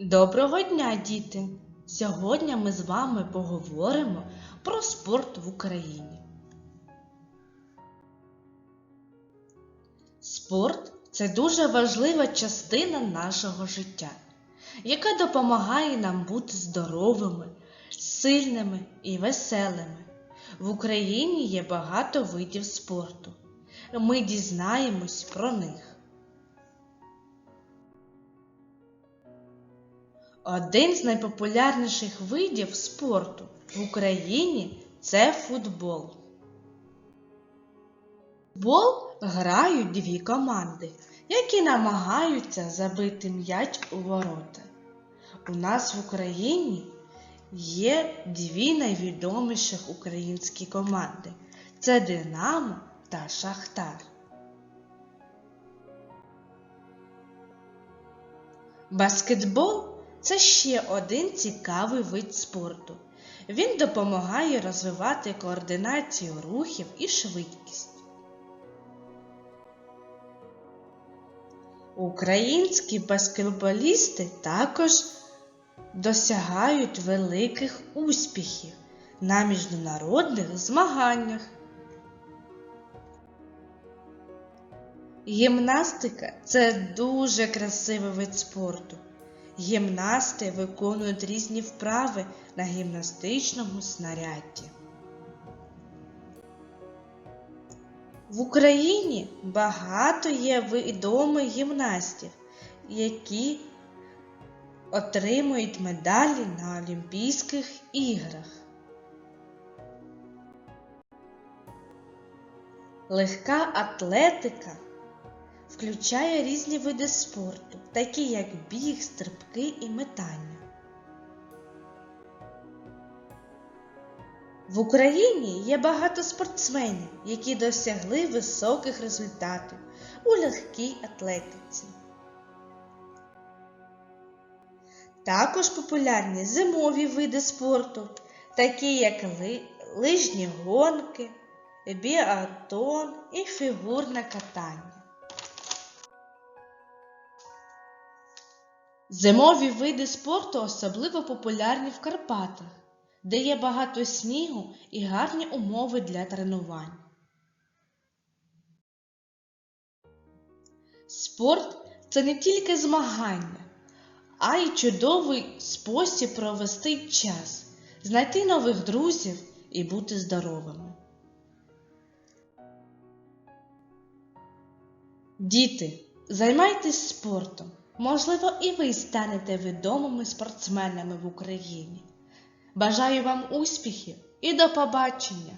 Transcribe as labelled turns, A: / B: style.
A: Доброго дня, діти! Сьогодні ми з вами поговоримо про спорт в Україні. Спорт це дуже важлива частина нашого життя, яка допомагає нам бути здоровими, сильними і веселими. В Україні є багато видів спорту. Ми дізнаємось про них. Один з найпопулярніших видів спорту в Україні це футбол. Футбол грають дві команди, які намагаються забити м'яч у ворота. У нас в Україні є дві найвідоміших українські команди це Динамо та Шахтар. Баскетбол це ще один цікавий вид спорту. Він допомагає розвивати координацію рухів і швидкість. Українські баскетболісти також досягають великих успіхів на міжнародних змаганнях. Гімнастика це дуже красивий вид спорту. Гімнасти виконують різні вправи на гімнастичному снаряді. В Україні багато є відомих гімнастів, які отримують медалі на Олімпійських іграх. Легка атлетика включає різні види спорту, такі як біг, стрибки і метання. В Україні є багато спортсменів, які досягли високих результатів у легкій атлетиці. Також популярні зимові види спорту, такі як ли- лижні гонки, біатлон і фігурне катання. Зимові види спорту особливо популярні в Карпатах, де є багато снігу і гарні умови для тренувань. Спорт це не тільки змагання, а й чудовий спосіб провести час, знайти нових друзів і бути здоровими. Діти, займайтесь спортом. Можливо, і ви станете відомими спортсменами в Україні. Бажаю вам успіхів і до побачення!